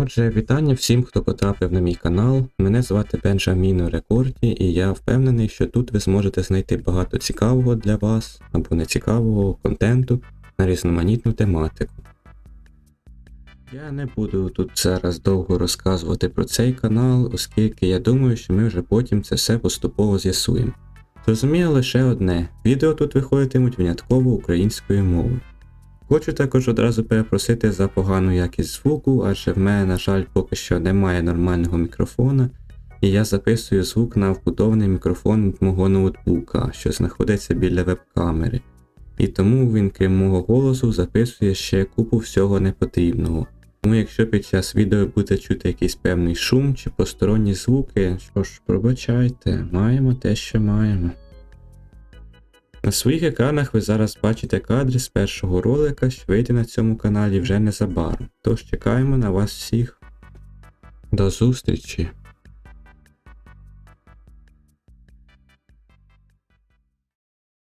Отже, вітання всім, хто потрапив на мій канал. Мене звати Бенджаміно Рекорді, і я впевнений, що тут ви зможете знайти багато цікавого для вас або нецікавого контенту на різноманітну тематику. Я не буду тут зараз довго розказувати про цей канал, оскільки я думаю, що ми вже потім це все поступово з'ясуємо. Зрозуміло лише одне: відео тут виходитимуть винятково українською мовою. Хочу також одразу перепросити за погану якість звуку, адже в мене, на жаль, поки що немає нормального мікрофона, і я записую звук на вбудований мікрофон мого ноутбука, що знаходиться біля веб-камери. І тому він, крім мого голосу, записує ще купу всього непотрібного. Тому якщо під час відео буде чути якийсь певний шум чи посторонні звуки, що ж, пробачайте, маємо те, що маємо. На своїх екранах ви зараз бачите кадри з першого ролика, що вийде на цьому каналі вже незабаром. Тож чекаємо на вас всіх. До зустрічі!